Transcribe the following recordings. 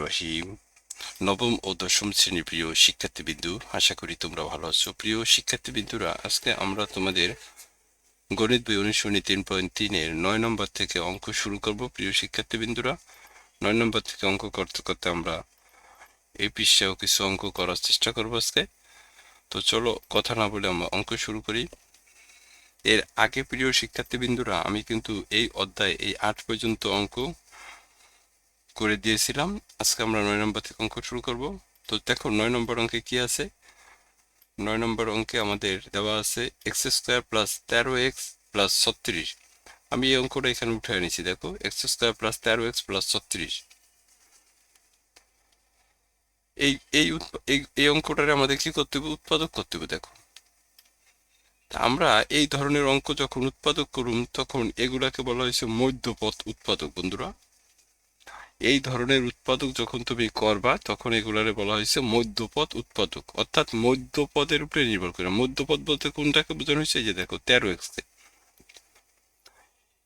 রহিম নবম ও দশম শ্রেণির প্রিয় শিক্ষার্থীবিন্দু, আশা করি তোমরা ভালো আছো। প্রিয় শিক্ষার্থীবিন্দুরা, আজকে আমরা তোমাদের গণিত বই অনুশীলনী তিন পয়েন্ট তিনের নয় নম্বর থেকে অঙ্ক শুরু করব। প্রিয় শিক্ষার্থীবিন্দুরা, নয় নম্বর থেকে অঙ্ক করতে করতে আমরা এই পৃষ্ঠাও কিছু অঙ্ক করার চেষ্টা করব আজকে। তো চলো কথা না বলে আমরা অঙ্ক শুরু করি। এর আগে প্রিয় শিক্ষার্থীবিন্দুরা, আমি কিন্তু এই অধ্যায় এই আট পর্যন্ত অঙ্ক করে দিয়েছিলাম। আজকে আমরা নয় নম্বর থেকে অঙ্ক শুরু করব। তো দেখো, নয় নম্বর অঙ্কে কি আছে? নয় নম্বর অঙ্কে আমাদের দেওয়া আছে এক্স স্কোয়ার প্লাস তেরো এক্স প্লাস ছত্রিশ। আমি এই অঙ্কটা এখানে উঠে নিয়েছি, দেখো। এক্স স্কোয়ার প্লাস তেরো এক্স প্লাস ছত্রিশ। এই এই এই অঙ্কটারে আমাদের কি করতে হবে? উৎপাদক করতে হবে, দেখো। আমরা এই ধরনের অঙ্ক যখন উৎপাদক করুম, তখন এগুলাকে বলা হয়েছে মধ্যপথ উৎপাদক, বন্ধুরা। এই ধরনের উৎপাদক যখন তুমি করবা, তখন এগুলারে বলা হয়েছে মধ্যপদ উৎপাদক। অর্থাৎ মধ্যপদের উপরে নির্ভর করে। মধ্যপদ বলতে কোনটাকে বোঝানো হয়েছে? যে দেখো, তেরো এক্স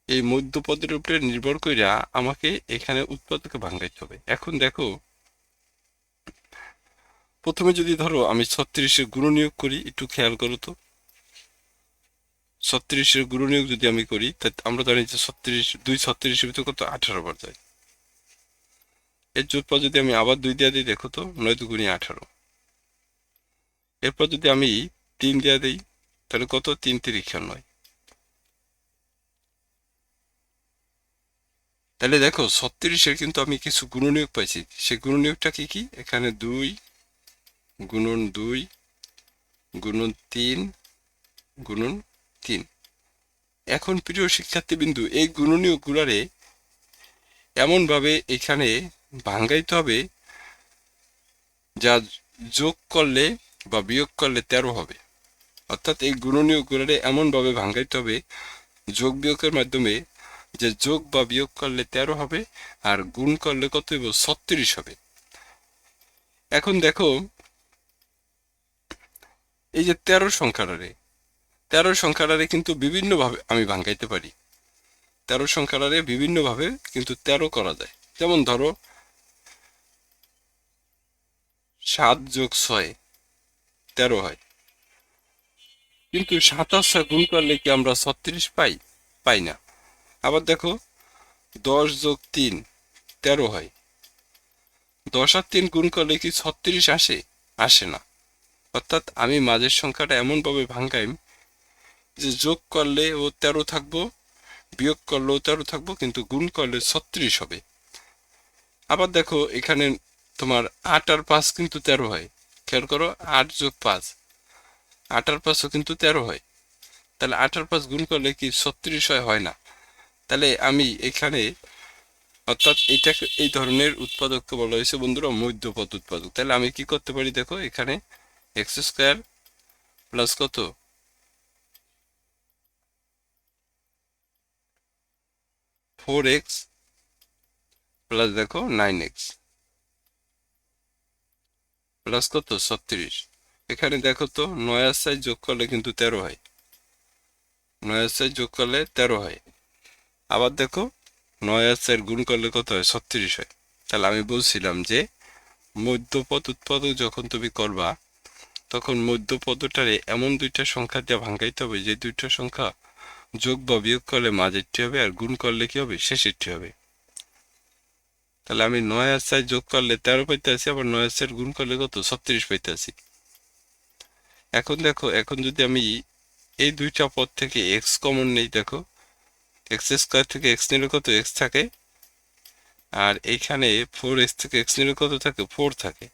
এই মধ্যপদের উপরে নির্ভর কইরা আমাকে এখানে উৎপাদকে ভাঙাইতে হবে। এখন দেখো, প্রথমে যদি ধরো আমি ছত্রিশের গুণনিয়োগ করি, একটু খেয়াল করো তো। ছত্রিশের গুণনিয়োগ যদি আমি করি, তা আমরা জানি যে ছত্রিশ, দুই ছত্রিশের ভিতরে কত? আঠারো বার যায় এর যোগফল যদি আমি আবার দুই দিয়ে দিই, দেখো তো, নয় দুগুণি আঠারো। এরপর যদি আমি তিন দিয়ে দিই, তাহলে কত? তিন তিরিক্ষা নয়। তাহলে দেখো, ছত্রিশের কিন্তু আমি কিছু গুণনীয়ক পাইছি। সেই গুণনীয়কটা কি কি? এখানে দুই গুণন দুই গুণন তিন গুণন তিন। এখন প্রিয় শিক্ষার্থী বিন্দু এই গুণনীয়ক গুলারে এমনভাবে এখানে ভাঙ্গাইতে হবে, যা যোগ করলে বা বিয়োগ করলে তেরো হবে। অর্থাৎ এই গুণনীয়কগুলোরে এমনভাবে ভাঙ্গাইতে হবে, যোগ বিয়োগের মাধ্যমে যে যোগ বা বিয়োগ করলে তেরো হবে আর গুণ করলে কত হবে ছত্রিশ হবে। এখন দেখো, এই যে তেরো সংখ্যাটারে তেরো সংখ্যাটারে কিন্তু বিভিন্নভাবে আমি ভাঙ্গাইতে পারি। তেরো সংখ্যাটারে বিভিন্নভাবে কিন্তু তেরো করা যায়। যেমন ধরো সাত যোগ ছয়, তেরো হয়। কিন্তু সাতাশ গুণ করলে কি আমরা ছত্রিশ পাই? পাই না। আবার দেখো, দশ যোগ তিন, তেরো হয়। দশ আর তিন গুণ করলে কি ছত্রিশ আসে? আসে না। অর্থাৎ আমি মাঝের সংখ্যাটা এমনভাবে ভাঙ্গাইম যে যোগ করলে ও তেরো থাকব, বিয়োগ করলেও তেরো থাকব, কিন্তু গুণ করলে ছত্রিশ হবে। আবার দেখো, এখানে তোমার আট আর পাঁচ কিন্তু তেরো হয়। খেয়াল করো, আট যোগ পাঁচ। আট আর পাঁচও কিন্তু তেরো হয়। তাহলে আট আর পাঁচ গুণ করলে কি ছত্রিশ হয় হয় না? তাহলে আমি এখানে, অর্থাৎ এটা এই ধরনের উৎপাদককে বলা হয়েছে বন্ধুরা, মধ্যপথ উৎপাদক। তাহলে আমি কি করতে পারি দেখো, এখানে এক্স স্কোয়ার প্লাস কত? ফোর এক্স প্লাস দেখো, নাইন এক্স। প্লাস কত? ছত্রিশ। এখানে দেখো তো, নয় আর সাইজ যোগ করলে কিন্তু তেরো হয়। নয় আর সাইজ যোগ করলে তেরো হয়। আবার দেখো, নয় আর গুণ করলে কত হয়? ছত্রিশ হয়। তাহলে আমি বলছিলাম যে মধ্যপদ উৎপাদক যখন তুমি করবা, তখন মধ্যপদটারে এমন দুইটা সংখ্যা দিয়ে ভাঙ্গাইতে হবে, যে দুইটা সংখ্যা যোগ বা বিয়োগ করলে মাঝেরটি হবে আর গুণ করলে কি হবে? শেষেরটি হবে। তাহলে আমি নয় আর সাইজ যোগ করলে তেরো পাইতে আছি আবার নয় আর সাইজ গুণ করলে কত? ছত্রিশ পাইতে আছি এখন দেখো, এখন যদি আমি এই দুইটা পদ থেকে এক্স কমন নেই, দেখো এক্স স্কোয়ার থেকে এক্স নিলে কত? এক্স থাকে। আর এইখানে ফোর এক্স থেকে এক্স নিলে কত থাকে? ফোর থাকে।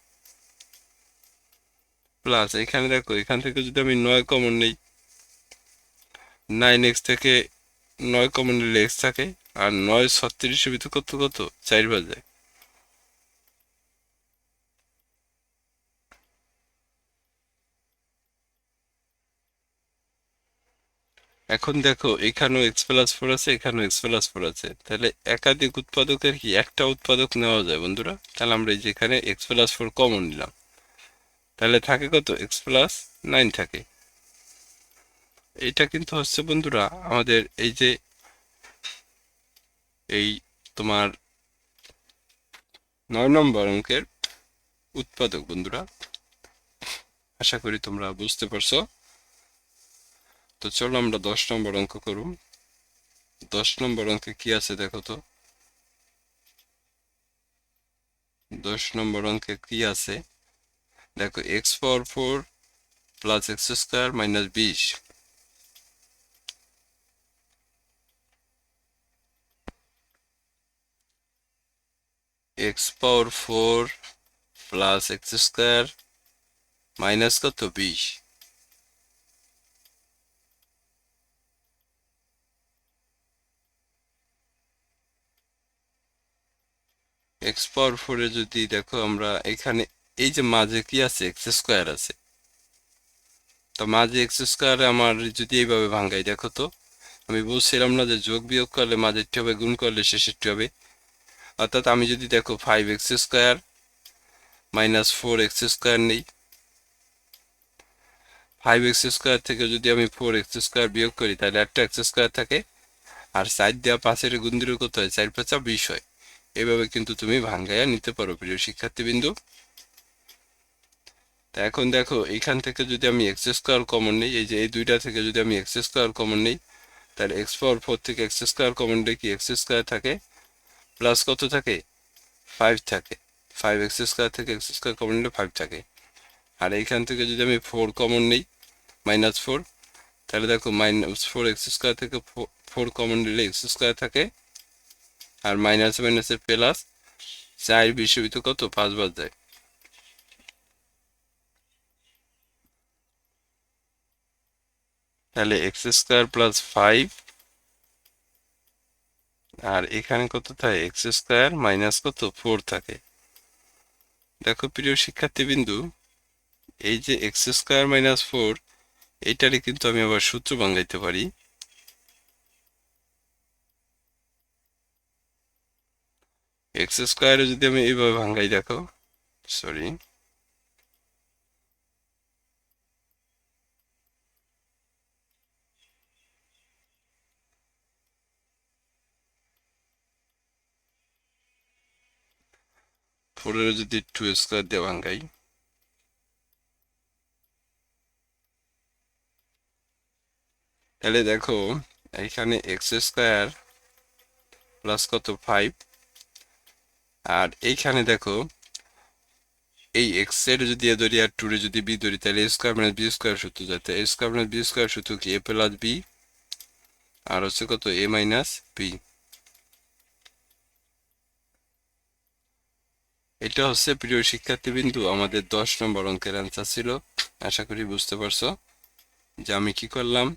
প্লাস এখানে দেখো, এখান থেকে যদি আমি নয় কমন নেই নাইন এক্স থেকে নয় কমন নিলে এক্স থাকে, আর নয় ছত্রিশের ভিতরে কত কত? চার বাজে। এখন দেখো, এখানেও এক্স প্লাস ফোর আছে, এখানেও এক্স প্লাস ফোর আছে। তাহলে একাধিক উৎপাদকের কি একটা উৎপাদক নেওয়া যায় বন্ধুরা? তাহলে আমরা এই যে এখানে এক্স প্লাস ফোর কমন নিলাম। তাহলে থাকে কত? এক্স প্লাস নাইন থাকে। এটা কিন্তু হচ্ছে বন্ধুরা, আমাদের এই যে এই তোমার নয় নম্বর অঙ্কের উৎপাদক বন্ধুরা। আশা করি তোমরা বুঝতে পারছ। তো চলো আমরা দশ নম্বর অঙ্ক করুন দশ নম্বর অঙ্কে কি আছে দেখো তো। দশ নম্বর অঙ্কে কি আছে? দেখো x power four plus x square minus বিশ। X power four plus x square minus কত? বিশ। এক্স পাওয়ার ফোরে যদি দেখো আমরা এখানে এই যে মাঝে কি আছে? এক্স স্কোয়ার আছে। তো মাঝে এক্স স্কোয়ার আমার যদি এইভাবে ভাঙ্গাই, দেখো তো, আমি বলছিলাম না যে যোগ বিয়োগ করলে মাঝে মাঝেরটি হবে, গুণ করলে শেষেরটি হবে। অর্থাৎ আমি যদি দেখো five x square minus four x square নেই। ফাইভ এক্স স্কোয়ার থেকে যদি আমি ফোর এক্স স্কোয়ার বিয়োগ করি, তাহলে একটা এক্স স্কোয়ার থাকে। আর সাইড দেওয়া পাশের গুণ দিলে কত হয়? চার পাঁচা বিশ হয়। এভাবে কিন্তু তুমি ভাঙ্গাইয়া নিতে পারো প্রিয় শিক্ষার্থীবৃন্দু। তা এখন দেখো, এইখান থেকে যদি আমি এক্স স্কোয়ার কমন নিই, এই যে এই দুইটা থেকে যদি আমি এক্স স্কোয়ার কমন নিই, তাহলে এক্স পাওয়ার ফোর থেকে এক্স স্কোয়ার কমন নিলে কি এক্স স্কোয়ার থাকে? প্লাস কত থাকে? ফাইভ থাকে। ফাইভ এক্স স্কোয়ার থেকে এক্স স্কোয়ার কমন নিলে ফাইভ থাকে। আর এইখান থেকে যদি আমি ফোর কমন নিই মাইনাস ফোর তাহলে দেখো মাইনাস ফোর এক্স স্কোয়ার থেকে ফোর কমন নিলে এক্স স্কোয়ার থাকে। আর মাইনাস মাইনাসে প্লাস চার বিশ তো কত? পাঁচ বার যায়। তাহলে এক্স স্কোয়ার প্লাস ফাইভ আর এখানে কত থাকে? এক্স স্কোয়ার মাইনাস কত? ফোর থাকে। দেখো প্রিয় শিক্ষার্থীবিন্দু, এই যে এক্স স্কোয়ার মাইনাস ফোর এইটারই কিন্তু আমি আবার সূত্র বাঙ্গাইতে পারি। এক্স স্কোয়ারে যদি আমি এইভাবে ভাঙ্গাই দেখো সরি ফোরের যদি টু স্কোয়ার দিয়ে ভাঙ্গাই তাহলে দেখো, এখানে এক্স স্কোয়ার প্লাস কত? ফাইভ আর এইখানে দেখো, এই এক্সের যদি এ ধরি আর টুরে যদি বি ধরি, তাহলে A square minus B square সূত্র যাতে A square minus B square সূত্র কি? এ প্লাস বি আর হচ্ছে কত? এ মাইনাস বি এটা হচ্ছে প্রিয় শিক্ষার্থীবিন্দু, আমাদের দশ নম্বর অঙ্কের অ্যান্সার ছিল। আশা করি বুঝতে পারছ যে আমি কি করলাম?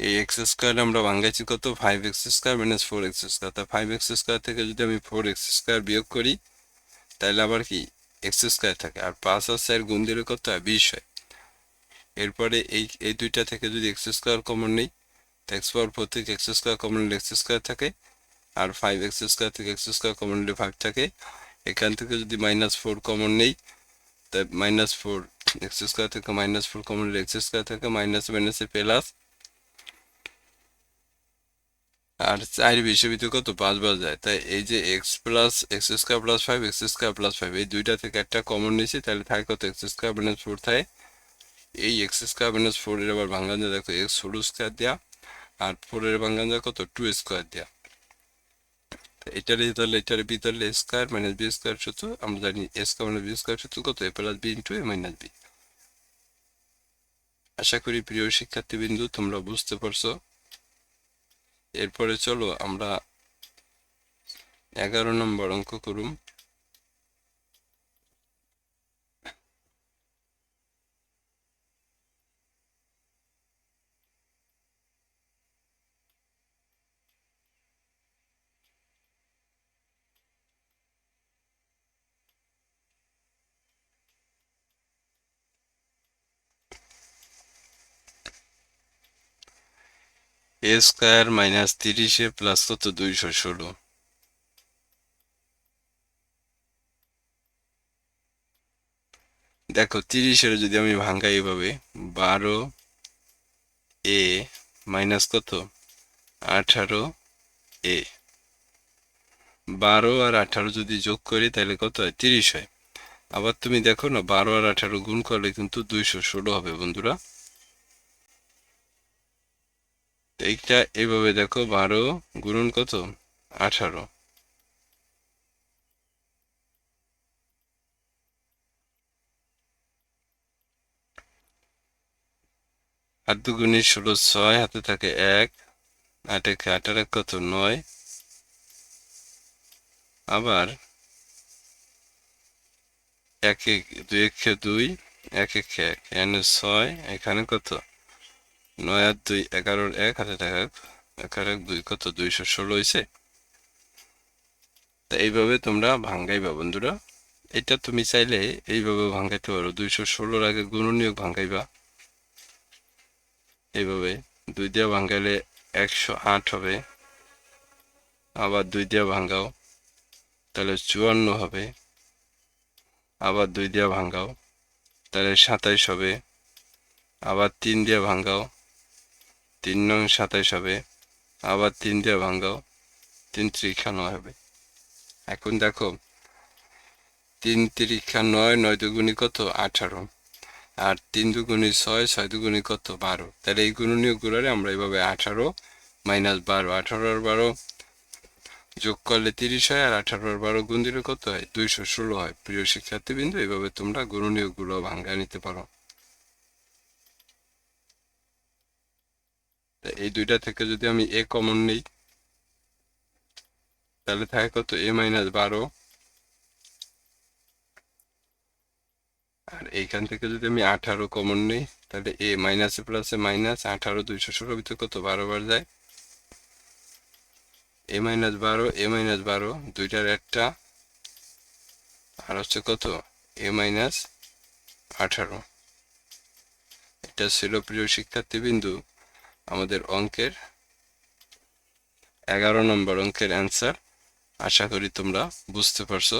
এই এক্স স্কোয়ার আমরা ভাঙ্গাইছি কত five x square minus four x square তা ফাইভ এক্স স্কোয়ার থেকে যদি আমি ফোর এক্স স্কোয়ার বিয়োগ করি তাহলে আবার কি এক্স স্কোয়ার থাকে আর পাঁচ আর চার গুণ দিলে কত হয় বিশ হয় এরপরে এই এই দুইটা থেকে যদি এক্স স্কোয়ার কমন নেই তো এক্স পাওয়ার ফোর থেকে এক্স স্কোয়ার কমন নিলে এক্স স্কোয়ার থাকে আর ফাইভ এক্স স্কোয়ার থেকে এক্স স্কোয়ার কমন নিলে ফাইভ থাকে এখান থেকে যদি মাইনাস ফোর কমন নেই তাই মাইনাস ফোর এক্স স্কোয়ার থেকে মাইনাস ফোর কমন নিলে এক্স স্কোয়ার থেকে মাইনাস মাইনাসে প্লাস আর চার বেশি ভিতরে কত পাঁচ বার যায়। তাই এই যে x plus x square plus five x square plus five এই দুইটা থেকে একটা কমন নিয়েছি, তাহলে থাকে কত? এক্স স্কোয়ার মাইনাস ফোর থাকে। এই এক্স স্কোয়ার মাইনাস ফোর এর আবার যায় দেখো এক্স হোল স্কোয়ার দেওয়া আর ফোর এর ভাঙান যায় কত টু স্কোয়ার দেওয়া এটার তাহলে এটার বি তাহলে স্কোয়ার মাইনাস বি স্কোয়ার সূত্র, আমরা জানি A square minus B square সূত্র কত? A plus B into A minus B আশা করি প্রিয় শিক্ষার্থীবৃন্দু, তোমরা বুঝতে পারছ। এরপরে চলো আমরা এগারো নম্বর অঙ্ক করুম এ স্কোয়ার মাইনাস তিরিশে প্লাস কত দুইশো ষোলো দেখো তিরিশের যদি আমি ভাঙ্গাই এভাবে, বারো এ মাইনাস কত? আঠারো এ বারো আর আঠারো যদি যোগ করি, তাহলে কত হয়? তিরিশ হয়। আবার তুমি দেখো না, বারো আর আঠারো গুণ করলে কিন্তু দুইশো ষোলো হবে বন্ধুরা। এইটা এভাবে দেখো বারো গুণন কত? আঠারো। আট দুগুণে ষোলো ছয়, হাতে থাকে এক আট একে আঠারো এক কত? নয়। আবার এক এক দুই একে দুই, এক এক এক, এখানে ছয়, এখানে কত? নয় আর দুই এগারোর এক হাতে থাকে এক, এগারো এক দুই কত দুইশো ষোলো হয়েছে তা এইভাবে তোমরা ভাঙ্গাইবা বন্ধুরা। এটা তুমি চাইলে এইভাবে ভাঙ্গাইতে পারো। দুইশো ষোলোর আগে গুণনীয়ক ভাঙ্গাইবা। এইভাবে দুই দিয়ে ভাঙ্গাইলে একশো আট হবে। আবার দুই দিয়ে ভাঙ্গাও, তাহলে চুয়ান্ন হবে। আবার দুই দিয়ে ভাঙ্গাও, তাহলে সাতাইশ হবে। আবার তিন দিয়ে ভাঙ্গাও তিন নং সাতাইশ হবে, আবার তিন দিয়ে ভাঙ্গাও তিন ত্রিখা নয় হবে। এখন দেখো, তিন ত্রিখা নয় নয় দুগুণি কত? আঠারো। আর তিন দুগুণি ছয় ছয় দুগুণি কত? বারো। তাহলে এই গুণনীয় গুণারে আমরা এইভাবে আঠারো মাইনাস বারো আঠারো আর বারো যোগ করলে তিরিশ হয়, আর আঠারো আর বারো গুণ দিলে কত হয়? দুইশো ষোলো হয়। প্রিয় শিক্ষার্থীবৃন্দ এইভাবে তোমরা গুণনীয়গুলো ভাঙ্গা নিতে পারো। এই দুইটা থেকে যদি আমি এ কমন নিই, তাহলে থাকে কত এ মাইনাস বারো। আর এইখান থেকে যদি আমি আঠারো কমন নিই, তাহলে এ মাইনাসে প্লাসে মাইনাস আঠারো দুইশো ষোলো ভিতরে কত বারো বার যায়? এ মাইনাস বারো এ মাইনাস বারো, দুইটার একটা। আর হচ্ছে কত? এ মাইনাস আঠারো। এটা ছিল প্রিয় শিক্ষার্থী বিন্দু আমাদের অঙ্কের এগারো নম্বর অঙ্কের অ্যান্সার আশা করি তোমরা বুঝতে পারছ।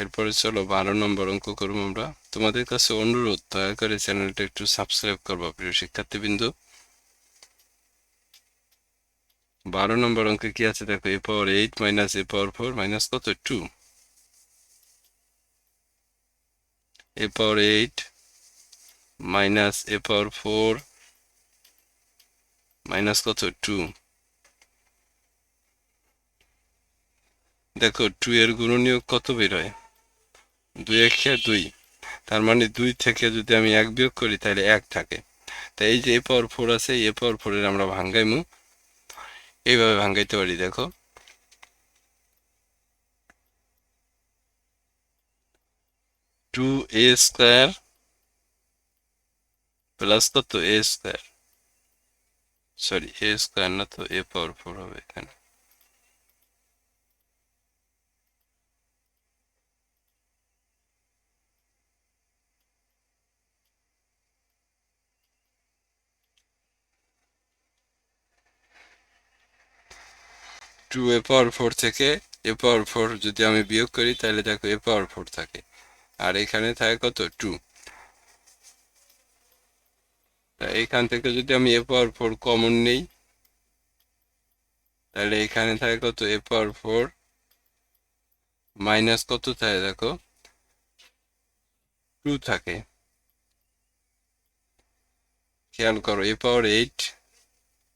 এরপরে চলো বারো নম্বর অঙ্ক করব আমরা। তোমাদের কাছে অনুরোধ, দয়া করে চ্যানেলটা একটু সাবস্ক্রাইব করবা, প্রিয় শিক্ষার্থীবৃন্দ। বারো নম্বর অঙ্কে কি আছে দেখো, A power eight minus A power four minus কত? Two A power eight minus A power four minus কত টু দেখো টু এর গুণনীয় কত বের হয়? দুই একে দুই। তার মানে দুই থেকে যদি আমি এক বিয়োগ করি, তাহলে এক থাকে। তাই এই যে এ পাওয়ার ফোর আছে এ পাওয়ার ফোরের আমরা ভাঙ্গাইমু। এইভাবে ভাঙ্গাইতে পারি, দেখো। টু এ স্কোয়ার প্লাস কত? A square sorry A square না তো এ পাওয়ার ফোর হবে এখানে টু এ পাওয়ার ফোর থেকে এ পাওয়ার ফোর যদি আমি বিয়োগ করি, তাহলে দেখো এ পাওয়ার ফোর থাকে। আর এখানে থাকে কত? টু এইখান থেকে যদি আমি এ ফোর কমন নেই তাহলে এখানে থাকে কত এ ফোর মাইনাস কত থাকে দেখো টু থাকে খেয়াল করো A power eight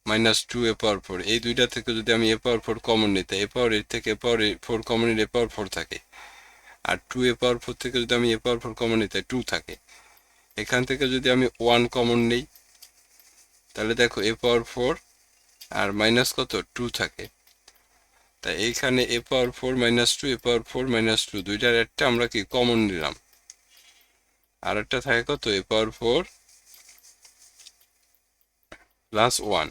minus two A power four এই দুইটা থেকে যদি আমি এ পাওয়ার ফোর কমন নিতে এ পাওয়ার এইট থেকে এ পাওয়ার ফোর কমন নিলে এ পাওয়ার ফোর থাকে আর টু এ পাওয়ার ফোর থেকে যদি আমি এ পাওয়ার ফোর কমন নিতে টু থাকে এখান থেকে যদি আমি ওয়ান কমন নিই, তাহলে দেখো এ পাওয়ার ফোর আর মাইনাস কত? টু থাকে। তা এইখানে A power four minus two A power four minus two দুইটার একটা আমরা কি কমন নিলাম। আর একটা থাকে কত? A power four plus one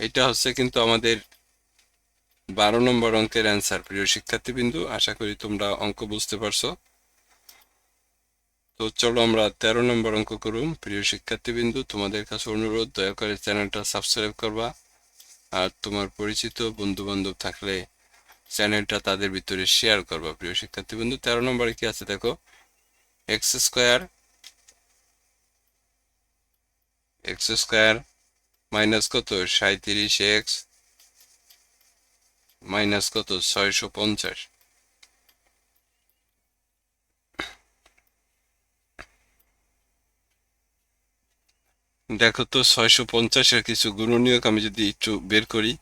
এটা হচ্ছে কিন্তু আমাদের বারো নম্বর অঙ্কের অ্যান্সার প্রিয় শিক্ষার্থীবিন্দু, আশা করি তোমরা অঙ্ক বুঝতে পারছ। তো চলো আমরা তেরো নম্বর অঙ্ক করুম প্রিয় শিক্ষার্থীবিন্দু, তোমাদের কাছে অনুরোধ, দয়া করে চ্যানেলটা সাবস্ক্রাইব করবা। আর তোমার পরিচিত বন্ধু বান্ধব থাকলে চ্যানেলটা তাদের ভিতরে শেয়ার করবা। প্রিয় শিক্ষার্থীবৃন্দু, তেরো নম্বরে কি আছে দেখো? X square x square minus কত? সাঁত্রিশ এক্স মাইনাস কত? ছয়শো পঞ্চাশ। দেখো তো, ছয়শো পঞ্চাশের কিছু গুণনীয়ক আমি যদি একটু বের করি।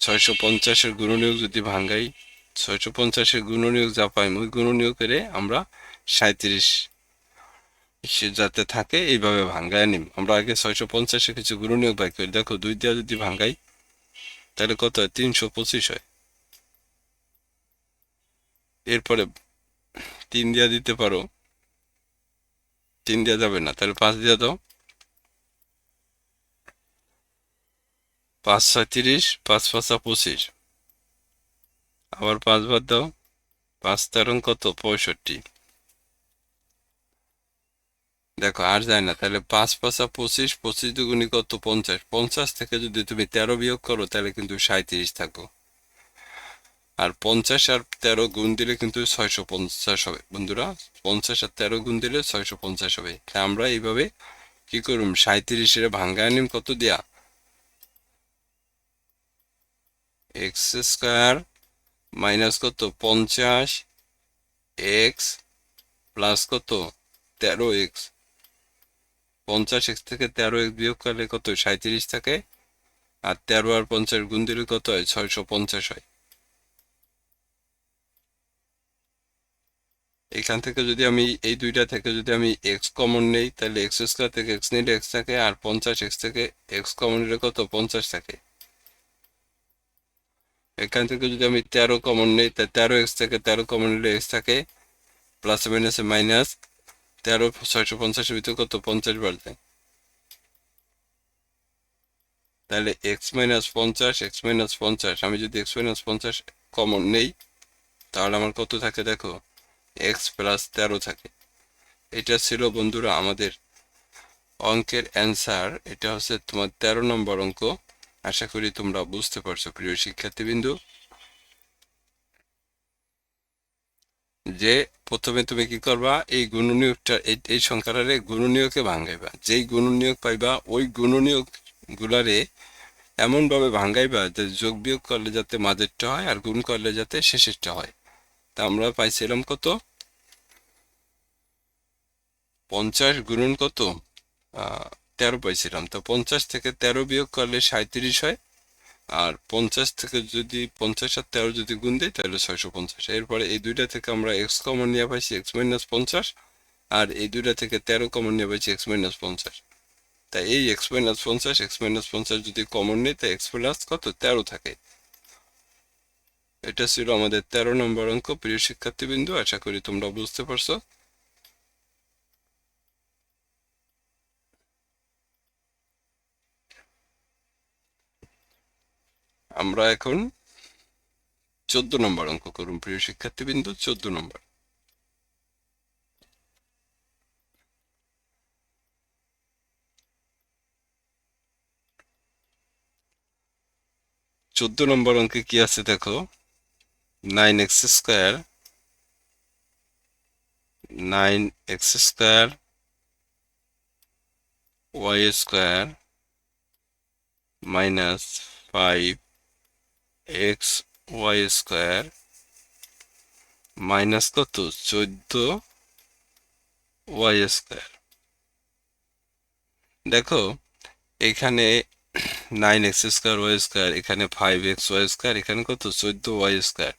ছয়শো পঞ্চাশের গুণনীয়ক যদি ভাঙ্গাই, ছয়শো পঞ্চাশের গুণনীয়ক যা পাই ওই গুণনীয়কের আমরা সাঁত্রিশ সে যাতে থাকে, এইভাবে ভাঙ্গায় নিম। আমরা আগে ছয়শো পঞ্চাশের কিছু গুণনীয়ক বাই করি। দেখো, দুই দিয়া যদি ভাঙ্গাই, তাহলে কত হয়? তিনশো পঁচিশ হয়। এরপরে তিন দিয়া দিতে পারো। তিন দেওয়া যাবে না, তাহলে পাঁচ দিয়া দাও। পাঁচ ছয় তিরিশ, পাঁচ পাঁচা পঁচিশ। আবার পাঁচ বার দাও, পাঁচ তেরো কত? পঁয়ষট্টি। দেখো, আর যায় না, তাহলে পাঁচ পাঁচা পঁচিশ পঁচিশ দুগুনি কত? পঞ্চাশ। পঞ্চাশ থেকে যদি তুমি তেরো বিয়োগ করো, তাহলে কিন্তু সাঁত্রিশ থাকো আর পঞ্চাশ আর তেরো গুণ দিলে কিন্তু ছয়শো পঞ্চাশ হবে। বন্ধুরা, পঞ্চাশ আর তেরো গুণ দিলে ছয়শো পঞ্চাশ হবে। আমরা এইভাবে কি করুম? সাঁত্রিশের ভাঙ্গায় নিম কত দিয়া? এক্স স্কোয়ার মাইনাস কত? পঞ্চাশ এক্স প্লাস কত? তেরো এক্স। পঞ্চাশ এক্স থেকে তেরো এক্স বিয়োগ করলে কত? সাঁত্রিশ থাকে। আর তেরো আর পঞ্চাশ গুণ দিলে কত হয়? ছয়শো পঞ্চাশ হয়। এখান থেকে যদি আমি, এই দুইটা থেকে যদি আমি এক্স কমন নেই, তাহলে এক্স স্কোয়ার থেকে এক্স নিলে এক্স থাকে। আর পঞ্চাশ এক্স থেকে এক্স কমন নিলে কত? পঞ্চাশ থাকে। এখান থেকে যদি আমি তেরো কমন নেই তা তেরো এক্স থেকে তেরো কমন নিলে এক্স থাকে প্লাস মাইনাসে মাইনাস তেরো ছয়শো পঞ্চাশের ভিতরে কত পঞ্চাশ বার যায় তাহলে এক্স মাইনাস পঞ্চাশ এক্স মাইনাস পঞ্চাশ আমি যদি এক্স মাইনাস পঞ্চাশ কমন নেই তাহলে আমার কত থাকে দেখো এক্স প্লাস তেরো থাকে এটা ছিল বন্ধুরা আমাদের অঙ্কের অ্যান্সার এটা হচ্ছে তোমার তেরো নম্বর অঙ্ক আশা করি তোমরা বুঝতে পারছ, প্রিয় শিক্ষার্থীবৃন্দু, যে প্রথমে তুমি কি করবা? এই গুণনীয়কটা, এই- সংখ্যাটারে গুণনীয়কে ভাঙাইবা। যেই গুণনীয়ক পাইবা, ওই গুণনীয়ক গুলারে এমন ভাবে ভাঙাইবা যে যোগ বিয়োগ করলে যাতে মাঝেরটা হয় আর গুণ করলে যাতে শেষেরটা হয়। তা আমরা পাইছিলাম কত? পঞ্চাশ গুণন কত? তেরো পাইছিলাম। তো পঞ্চাশ থেকে তেরো বিয়োগ করলে সাঁত্রিশ হয়। আর পঞ্চাশ থেকে যদি পঞ্চাশ আর তেরো যদি গুণ দিই, তাহলে ছয়শো পঞ্চাশ। এরপরে এই দুইটা থেকে আমরা এক্স কমন নিয়ে পাইছি এক্স মাইনাস পঞ্চাশ, আর এই দুইটা থেকে তেরো কমন নিয়ে পাইছি এক্স মাইনাস পঞ্চাশ। তাই এই এক্স মাইনাস পঞ্চাশ এক্স মাইনাস পঞ্চাশ যদি কমন নিই, তাই এক্স প্লাস কত? তেরো থাকে। এটা ছিল আমাদের তেরো নম্বর অঙ্ক। প্রিয় শিক্ষার্থীবৃন্দু, আশা করি তোমরা বুঝতে পারছ। আমরা এখন চোদ্দ নম্বর অঙ্ক করুন, প্রিয় শিক্ষার্থীবৃন্দু, চোদ্দ নম্বর। চোদ্দ নম্বর অঙ্কে কি আছে দেখো? Nine x square, nine x square, y square, minus five x y square minus কত? চোদ্দ ওয়াই স্কোয়ার। দেখো, এখানে nine x square y square, এখানে ফাইভ এক্স ওয়াই স্কোয়ার, এখানে কত? চোদ্দ ওয়াই স্কোয়ার।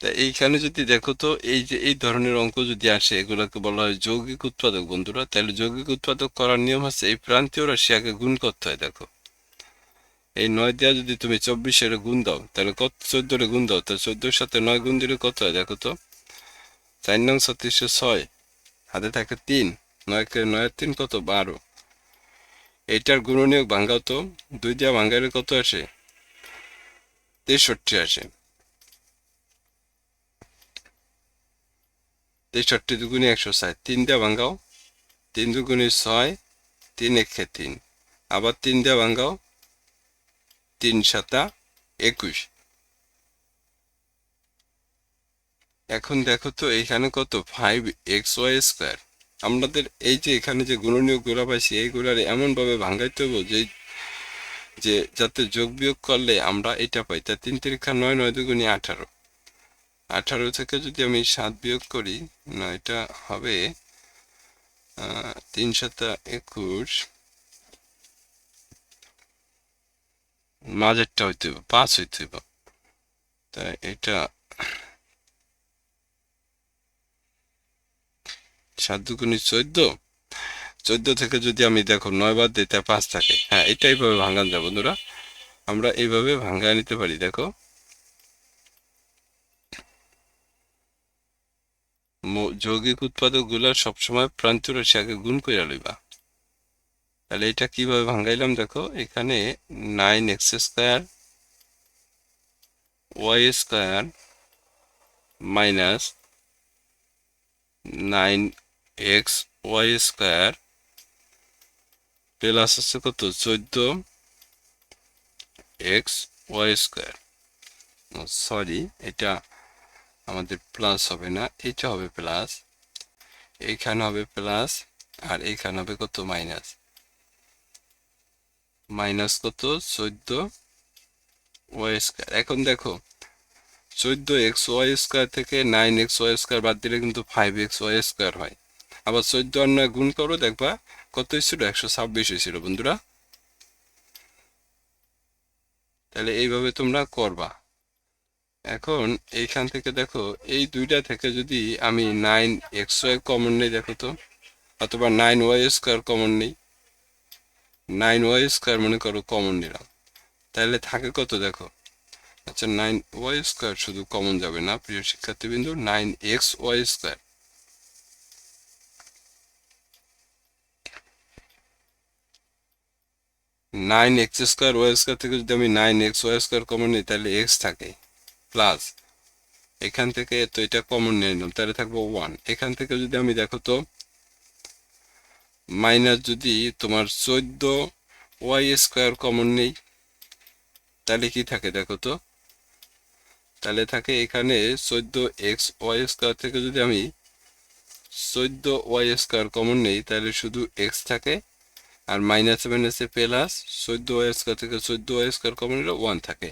তা এইখানে যদি দেখো তো, এই যে এই ধরনের অঙ্ক যদি আসে, এগুলোকে বলা হয় যৌগিক উৎপাদক, বন্ধুরা। তাহলে যৌগিক উৎপাদক করার নিয়ম হচ্ছে, এই প্রান্তীয় রাশি আগে গুণ করতে হয়, দেখো। এই নয় দেওয়া যদি তুমি চব্বিশের গুণ দাও, তাহলে কত চোদ্দোরে গুণ দাও? তাহলে চোদ্দোর সাথে নয় গুণ দিলে কত হয়? দেখো তো। চার নং ছত্রিশশো ছয়, হাতে থাকে তিন নয় কে নয়ের তিন কত? বারো। এইটার গুণনীয়ক ভাঙ্গাও তো, দুই দিয়া ভাঙ্গাইলে কত আসে? তেষট্টি আসে। তেষট্টি দুগুণে একশো ষাট, তিন দিয়া ভাঙ্গাও, তিন দুগুণে ছয়, তিন একে তিন। আবার তিন দিয়া ভাঙ্গাও তিন সাতা একুশ। এখন দেখো তো এখানে কত? ফাইভ এক্স ওয়াই স্কোয়ার আমাদের এই যে এখানে যে গুণনীয়গুলা পাইছি এইগুলার এমন ভাবে ভাঙ্গাইতে হবে যে যে যাতে যোগ বিয়োগ করলে আমরা এটা পাই। তা তিন তিরিখা নয় নয় দুগুণী আঠারো। আঠারো থেকে যদি আমি সাত বিয়োগ করি, না, এটা হবে তিন সাতা একুশ। মাঝেরটা হইতে হইব, পাঁচ হইতে হইব। তাই এটা সাত দুগুণী চোদ্দ। চোদ্দ থেকে যদি আমি দেখো নয় বাদ দিই তা পাঁচ থাকে। হ্যাঁ এটা এইভাবে ভাঙান যায় বন্ধুরা। আমরা এইভাবে ভাঙ্গায় নিতে পারি, দেখো। যৌগিক উৎপাদকগুলা সবসময় প্রান্ত রাশি আগে গুণ করে লইবা। তাহলে এটা কীভাবে ভাঙ্গাইলাম দেখো, এখানে nine x square y square minus nine x y square plus আছে কত? চোদ্দ এক্স ওয়াই স্কোয়ার সরি এটা আমাদের প্লাস হবে না, এটা হবে প্লাস এইখানে হবে প্লাস আর এইখানে হবে কত? মাইনাস মাইনাস কত? চোদ্দ ওয়াই স্কোয়ার। এখন দেখো, চোদ্দ এক্স ওয়াই স্কোয়ার থেকে নাইন এক্স ওয়াই স্কোয়ার বাদ দিলে কিন্তু ফাইভ এক্স ওয়াই স্কোয়ার হয়। আবার চোদ্দ আর নয় গুণ করো, দেখবা কত হয়েছিল? একশো ছাব্বিশ হয়েছিল বন্ধুরা। তাহলে এইভাবে তোমরা করবা। এখন এইখান থেকে দেখো, এই দুইটা থেকে যদি আমি নাইন এক্স ওয়াই কমন নেই, দেখো তো, অথবা নাইন ওয়াই স্কোয়ার কমন নেই নাইন ওয়াই স্কোয়ার মনে করো কমন নিলাম। তাহলে থাকে কত দেখো? আচ্ছা নাইন ওয়াই স্কোয়ার শুধু কমন যাবে না, প্রিয় শিক্ষার্থীবৃন্দ nine x y square nine x square y square থেকে যদি আমি nine x y square common নিই, তাহলে এক্স থাকে। প্লাস এখান থেকে তো এটা কমন নিয়ে নিলাম, তাহলে থাকব ওয়ান এখান থেকে যদি আমি দেখো তো মাইনাস যদি তোমার চোদ্দ ওয়াই স্কোয়ার কমন নেই, তাহলে কি থাকে দেখো তো? তাহলে থাকে এখানে চোদ্দ এক্স ওয়াই স্কোয়ার থেকে যদি আমি চোদ্দ ওয়াই স্কোয়ার কমন নেই, তাহলে শুধু এক্স থাকে আর মাইনাসে মাইনাসে প্লাস চোদ্দ ওয়াই স্কোয়ার থেকে চোদ্দ ওয়াই স্কোয়ার কমন নিলে ওয়ান থাকে।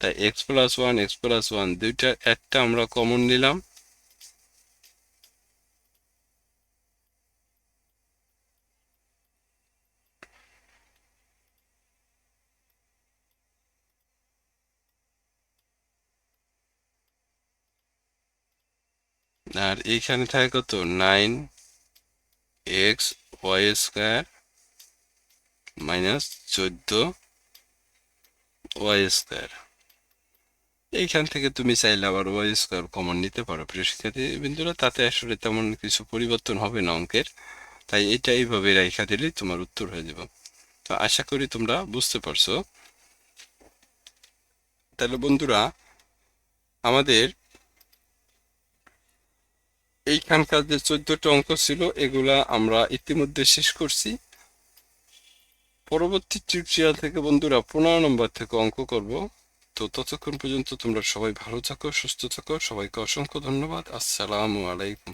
তাই x plus one x plus one দুইটা একটা আমরা কমন নিলাম। আর এইখানে থাকে কত nine x y square minus চোদ্দ ওয়াই স্কোয়ার। এইখান থেকে তুমি চাইলে আবার ওয়াই স্কোয়ার কমন নিতে পারো। প্রিয় শিক্ষার্থী বিন্দুরা, তাতে আসলে তেমন কিছু পরিবর্তন হবে না অঙ্কের। তাই এটা এইভাবে রেখা দিলেই তোমার উত্তর হয়ে যাবে। তো আশা করি তোমরা বুঝতে পারছ। তাহলে বন্ধুরা, আমাদের এইখানকার যে চোদ্দটা অঙ্ক ছিল, এগুলা আমরা ইতিমধ্যে শেষ করছি। পরবর্তী টিউটোরিয়াল থেকে বন্ধুরা পনেরো নম্বর থেকে অঙ্ক করব। তো ততক্ষণ পর্যন্ত তোমরা সবাই ভালো থাকো, সুস্থ থাকো। সবাইকে অসংখ্য ধন্যবাদ। আসসালামু আলাইকুম।